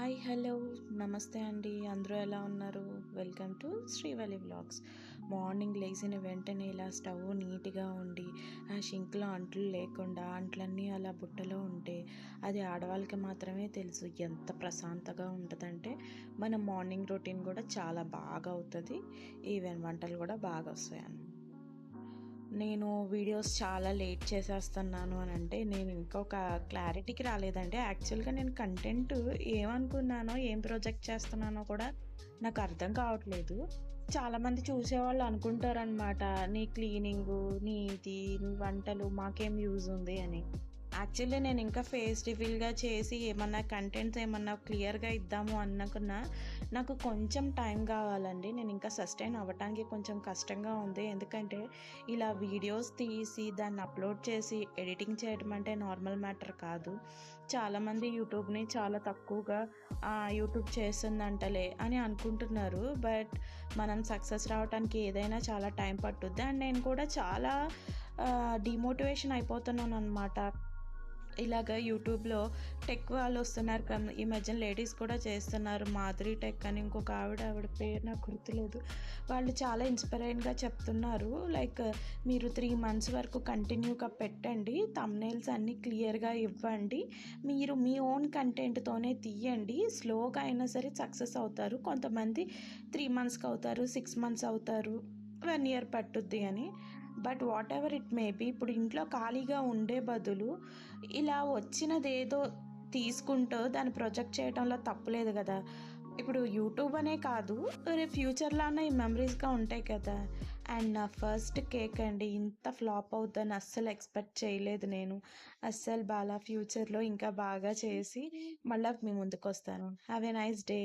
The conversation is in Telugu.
Hi hello. నమస్తే అండి. అందరూ ఎలా ఉన్నారు? Welcome to Srivalli blogs morning లేచిన వెంటనే ఇలా స్టవ్ నీట్గా ఉండి ఆ షింక్లో అంట్లు లేకుండా అంట్లన్నీ అలా బుట్టలో ఉంటే అది ఆడవాళ్ళకి మాత్రమే తెలుసు ఎంత ప్రశాంతగా ఉంటుందంటే మన మార్నింగ్ రొటీన్ కూడా చాలా బాగా అవుతుంది. ఈవెన్ వంటలు కూడా బాగా వస్తాయి అన్నమాట. నేను వీడియోస్ చాలా లేట్ చేసేస్తున్నాను అని అంటే నేను ఇంకా ఒక క్లారిటీకి రాలేదండి. యాక్చువల్గా నేను కంటెంట్ ఏమనుకున్నానో ఏం ప్రొజెక్ట్ చేస్తున్నానో కూడా నాకు అర్థం కావట్లేదు. చాలామంది చూసేవాళ్ళు అనుకుంటారనమాట నీ క్లీనింగు నీ ఇది నీ వంటలు మాకేం యూజ్ ఉంది అని. యాక్చువల్లీ నేను ఇంకా ఫేస్ రివీల్గా చేసి ఏమన్నా కంటెంట్స్ ఏమన్నా క్లియర్గా ఇద్దాము అన్నకున్నా నాకు కొంచెం టైం కావాలండి. నేను ఇంకా సస్టైన్ అవ్వటానికి కొంచెం కష్టంగా ఉంది. ఎందుకంటే ఇలా వీడియోస్ తీసి దాన్ని అప్లోడ్ చేసి ఎడిటింగ్ చేయడం అంటే నార్మల్ మ్యాటర్ కాదు. చాలామంది యూట్యూబ్ని చాలా తక్కువగా యూట్యూబ్ చేస్తుందంటలే అని అనుకుంటున్నారు. బట్ మనం సక్సెస్ రావడానికి ఏదైనా చాలా టైం పట్టుద్ది. అండ్ నేను కూడా చాలా డిమోటివేషన్ అయిపోతున్నాను అనమాట ఇలాగ యూట్యూబ్లో టెక్ వాళ్ళు వస్తున్నారు ఈ మధ్యన లేడీస్ కూడా చేస్తున్నారు మాధురి టెక్ అని ఇంకొక ఆవిడ ఆవిడ పేరు నాకు గుర్తులేదు. వాళ్ళు చాలా ఇన్స్పైరింగ్గా చెప్తున్నారు లైక్ మీరు త్రీ మంత్స్ వరకు కంటిన్యూగా పెట్టండి తమ్నేల్స్ అన్నీ క్లియర్గా ఇవ్వండి మీరు మీ ఓన్ కంటెంట్తోనే తీయండి స్లోగా అయినా సరే సక్సెస్ అవుతారు కొంతమంది త్రీ మంత్స్కి అవుతారు సిక్స్ మంత్స్ అవుతారు వన్ ఇయర్ పట్టుద్ది అని. But whatever it may be ఇప్పుడు ఇంట్లో ఖాళీగా ఉండే బదులు ఇలా వచ్చినదేదో తీసుకుంటూ దాన్ని ప్రొజెక్ట్ చేయడంలో తప్పులేదు కదా. ఇప్పుడు యూట్యూబ్ అనే కాదు రేపు ఫ్యూచర్లో అన్న ఈ మెమరీస్గా ఉంటాయి కదా. అండ్ నా ఫస్ట్ కేక్ అండి ఇంత ఫ్లాప్ అవుతుందని అస్సలు ఎక్స్పెక్ట్ చేయలేదు నేను. అస్సలు బాగా ఫ్యూచర్లో ఇంకా బాగా చేసి మళ్ళీ మీ ముందుకు వస్తాను హ్యావ్ ఎ నైస్ డే.